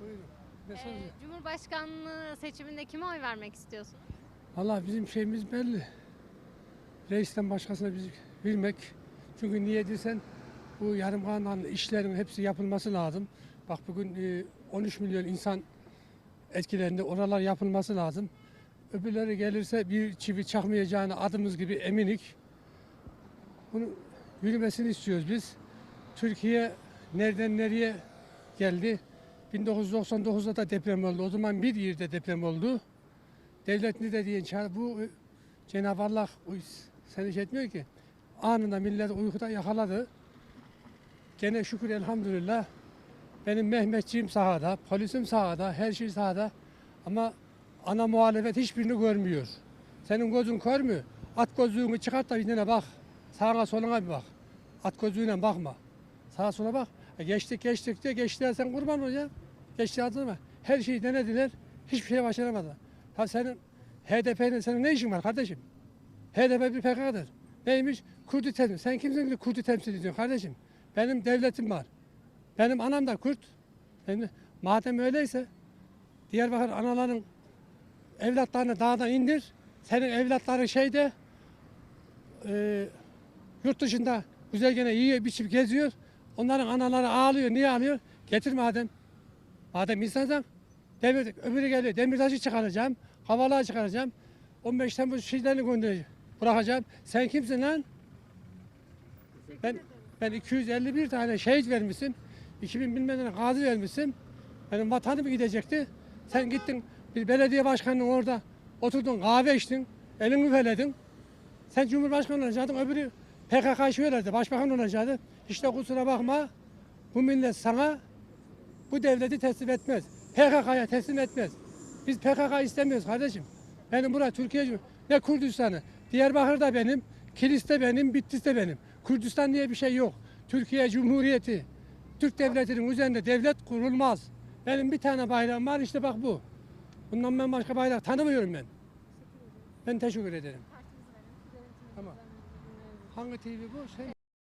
Buyurun. Ee, Cumhurbaşkanlığı seçiminde kime oy vermek istiyorsunuz? Valla bizim şeyimiz belli. Reisten başkasına biz bilmek. Çünkü niye dersen bu yarım kalan işlerin hepsi yapılması lazım. Bak bugün e, 13 milyon insan etkilerinde oralar yapılması lazım. Öbürleri gelirse bir çivi çakmayacağını adımız gibi eminik. Bunu yürümesini istiyoruz biz. Türkiye nereden nereye geldi? 1999'da da deprem oldu. O zaman bir yerde deprem oldu. Devlet ne dediğin çağır bu e, Cenab-ı Allah seni şey etmiyor ki. Anında millet uykuda yakaladı. Gene şükür elhamdülillah. Benim Mehmetçiğim sahada, polisim sahada, her şey sahada. Ama ana muhalefet hiçbirini görmüyor. Senin gözün kör mü? At gözlüğünü çıkart da bir tane bak. Sağına soluna bir bak. At gözlüğüyle bakma. Sağa sola bak. E geçtik geçtik diye geçtiler sen kurban ol ya. Geçti adına Her şeyi denediler. Hiçbir şey başaramadılar. Ha senin HDP'nin senin ne işin var kardeşim? HDP bir PKK'dır. Neymiş? Kürt'ü temsil. Sen kimsin ki Kürt'ü temsil ediyorsun kardeşim? Benim devletim var. Benim anam da Kürt. Benim, madem öyleyse Diyarbakır anaların evlatlarını dağdan indir. Senin evlatların şeyde e, yurt dışında güzel gene yiyor, biçip geziyor. Onların anaları ağlıyor. Niye ağlıyor? Getir madem. Madem insansın. Demir, öbürü geliyor. Demirtaşı çıkaracağım. Havalığa çıkaracağım. 15 Temmuz şeylerini göndereceğim. Bırakacağım. Sen kimsin lan? Ben ben 251 tane şehit vermişim. 2000 bilmem ne gazi vermişim. Benim vatanım gidecekti. Sen gittin bir belediye başkanının orada oturdun kahve içtin. Elini üfeledin. Sen Cumhurbaşkanı olacaktın. Öbürü PKK şöylerdi. Başbakan olacaktı. İşte kusura bakma. Bu millet sana bu devleti teslim etmez. PKK'ya teslim etmez. Biz PKK istemiyoruz kardeşim. Benim burası Türkiye ne Kürdistan'ı. Diyarbakır da benim, Kilis de benim, Bitlis de benim. Kürdistan diye bir şey yok. Türkiye Cumhuriyeti. Türk devletinin üzerinde devlet kurulmaz. Benim bir tane bayrağım var işte bak bu. Bundan ben başka bayrak tanımıyorum ben. Ben teşekkür ederim. Hangi TV bu? Şey